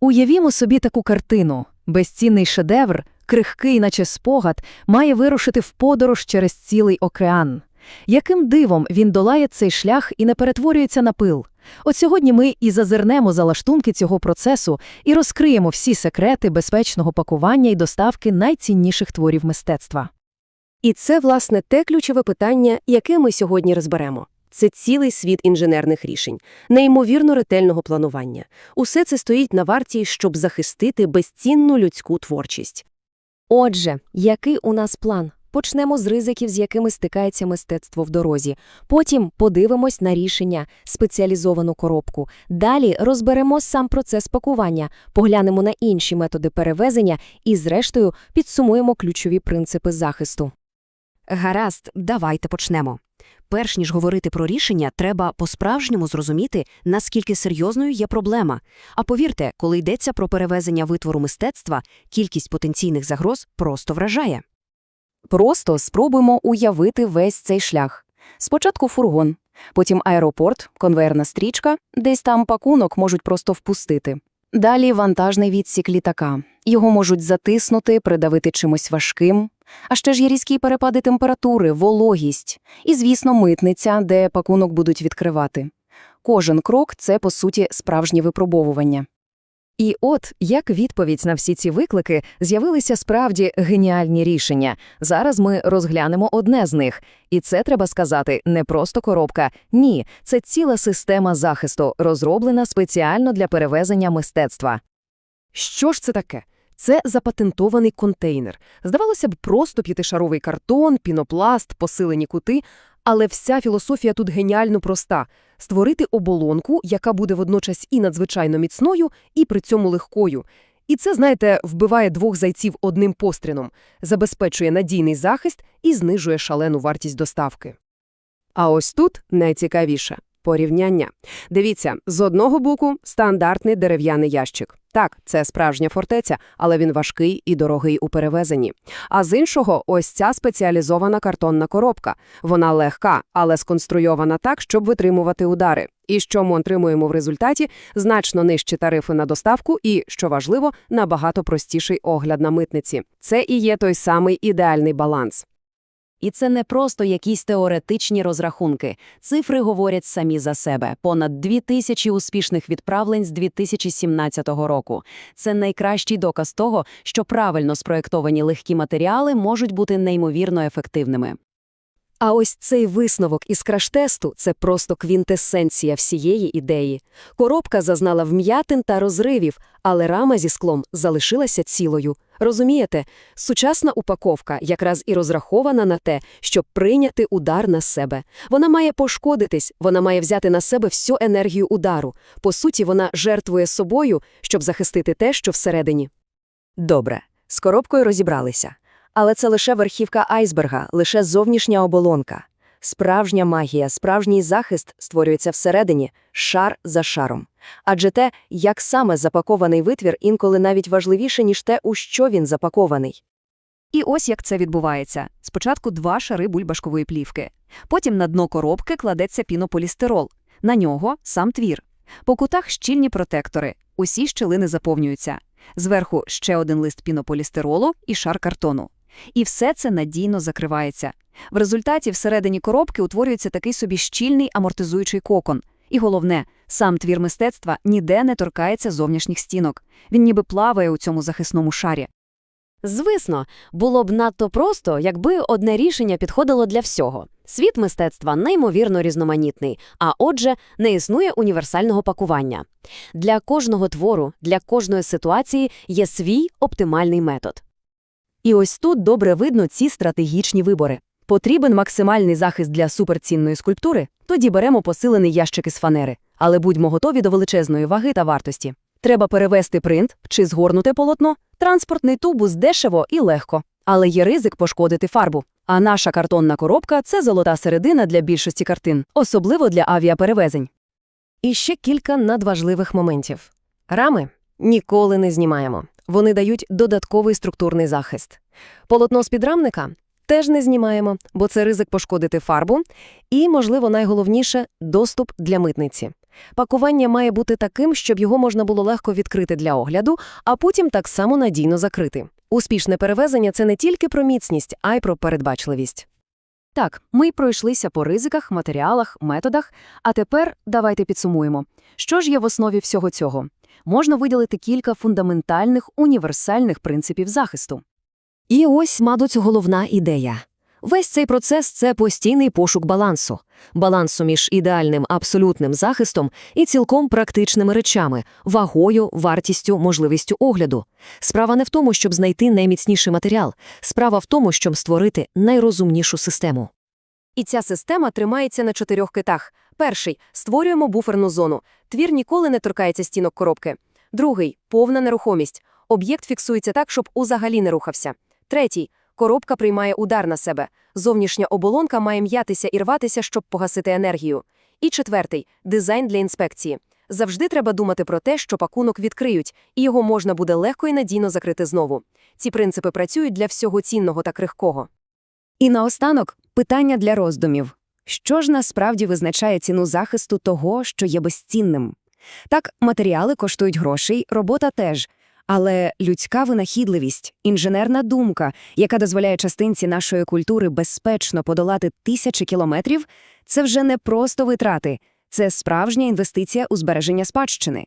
Уявімо собі таку картину. Безцінний шедевр, крихкий, наче спогад, має вирушити в подорож через цілий океан. Яким дивом він долає цей шлях і не перетворюється на пил? От сьогодні ми і зазирнемо за лаштунки цього процесу і розкриємо всі секрети безпечного пакування і доставки найцінніших творів мистецтва. І це, власне, те ключове питання, яке ми сьогодні розберемо. Це цілий світ інженерних рішень, неймовірно ретельного планування. Усе це стоїть на варті, щоб захистити безцінну людську творчість. Отже, який у нас план? Почнемо з ризиків, з якими стикається мистецтво в дорозі. Потім подивимось на рішення, спеціалізовану коробку. Далі розберемо сам процес пакування, поглянемо на інші методи перевезення і, зрештою, підсумуємо ключові принципи захисту. Гаразд, давайте почнемо. Перш ніж говорити про рішення, треба по-справжньому зрозуміти, наскільки серйозною є проблема. А повірте, коли йдеться про перевезення витвору мистецтва, кількість потенційних загроз просто вражає. Просто спробуємо уявити весь цей шлях. Спочатку фургон, потім аеропорт, конвейерна стрічка, десь там пакунок можуть просто впустити. Далі вантажний відсік літака. Його можуть затиснути, придавити чимось важким. А ще ж є різкі перепади температури, вологість. І, звісно, митниця, де пакунок будуть відкривати. Кожен крок – це, по суті, справжнє випробовування. І от, як відповідь на всі ці виклики, з'явилися справді геніальні рішення. Зараз ми розглянемо одне з них. І це, треба сказати, не просто коробка. Ні, це ціла система захисту, розроблена спеціально для перевезення мистецтва. Що ж це таке? Це запатентований контейнер. Здавалося б, просто п'ятишаровий картон, пінопласт, посилені кути, але вся філософія тут геніально проста – створити оболонку, яка буде водночас і надзвичайно міцною, і при цьому легкою. І це, знаєте, вбиває двох зайців одним пострілом, забезпечує надійний захист і знижує шалену вартість доставки. А ось тут найцікавіше – порівняння. Дивіться, з одного боку – стандартний дерев'яний ящик. Так, це справжня фортеця, але він важкий і дорогий у перевезенні. А з іншого – ось ця спеціалізована картонна коробка. Вона легка, але сконструйована так, щоб витримувати удари. І що ми отримуємо в результаті? Значно нижчі тарифи на доставку і, що важливо, набагато простіший огляд на митниці. Це і є той самий ідеальний баланс. І це не просто якісь теоретичні розрахунки. Цифри говорять самі за себе. Понад дві тисячі успішних відправлень з 2017 року. Це найкращий доказ того, що правильно спроєктовані легкі матеріали можуть бути неймовірно ефективними. А ось цей висновок із краш-тесту – це просто квінтесенція всієї ідеї. Коробка зазнала вм'ятин та розривів, але рама зі склом залишилася цілою. Розумієте, сучасна упаковка якраз і розрахована на те, щоб прийняти удар на себе. Вона має пошкодитись, вона має взяти на себе всю енергію удару. По суті, вона жертвує собою, щоб захистити те, що всередині. Добре, з коробкою розібралися. Але це лише верхівка айсберга, лише зовнішня оболонка. Справжня магія, справжній захист створюється всередині, шар за шаром. Адже те, як саме запакований витвір, інколи навіть важливіше, ніж те, у що він запакований. І ось як це відбувається. Спочатку два шари бульбашкової плівки. Потім на дно коробки кладеться пінополістирол. На нього сам твір. По кутах щільні протектори. Усі щелини заповнюються. Зверху ще один лист пінополістиролу і шар картону. І все це надійно закривається. В результаті всередині коробки утворюється такий собі щільний амортизуючий кокон. І головне, сам твір мистецтва ніде не торкається зовнішніх стінок. Він ніби плаває у цьому захисному шарі. Звісно, було б надто просто, якби одне рішення підходило для всього. Світ мистецтва неймовірно різноманітний, а отже, не існує універсального пакування. Для кожного твору, для кожної ситуації є свій оптимальний метод. І ось тут добре видно ці стратегічні вибори. Потрібен максимальний захист для суперцінної скульптури? Тоді беремо посилений ящик із фанери. Але будьмо готові до величезної ваги та вартості. Треба перевести принт чи згорнути полотно, транспортний тубус дешево і легко. Але є ризик пошкодити фарбу. А наша картонна коробка – це золота середина для більшості картин, особливо для авіаперевезень. І ще кілька надважливих моментів. Рами ніколи не знімаємо. Вони дають додатковий структурний захист. Полотно з підрамника теж не знімаємо, бо це ризик пошкодити фарбу. І, можливо, найголовніше – доступ для митниці. Пакування має бути таким, щоб його можна було легко відкрити для огляду, а потім так само надійно закрити. Успішне перевезення – це не тільки про міцність, а й про передбачливість. Так, ми пройшлися по ризиках, матеріалах, методах, а тепер давайте підсумуємо. Що ж є в основі всього цього? Можна виділити кілька фундаментальних універсальних принципів захисту. І ось, мабуть, головна ідея. Весь цей процес – це постійний пошук балансу. Балансу між ідеальним абсолютним захистом і цілком практичними речами – вагою, вартістю, можливістю огляду. Справа не в тому, щоб знайти найміцніший матеріал. Справа в тому, щоб створити найрозумнішу систему. І ця система тримається на чотирьох китах. Перший – створюємо буферну зону. Твір ніколи не торкається стінок коробки. Другий – повна нерухомість. Об'єкт фіксується так, щоб узагалі не рухався. Третій – коробка приймає удар на себе. Зовнішня оболонка має м'ятися і рватися, щоб погасити енергію. І четвертий – дизайн для інспекції. Завжди треба думати про те, що пакунок відкриють, і його можна буде легко і надійно закрити знову. Ці принципи працюють для всього цінного та крихкого. І наостанок питання для роздумів. Що ж насправді визначає ціну захисту того, що є безцінним? Так, матеріали коштують грошей, робота теж. Але людська винахідливість, інженерна думка, яка дозволяє частинці нашої культури безпечно подолати тисячі кілометрів, це вже не просто витрати, це справжня інвестиція у збереження спадщини.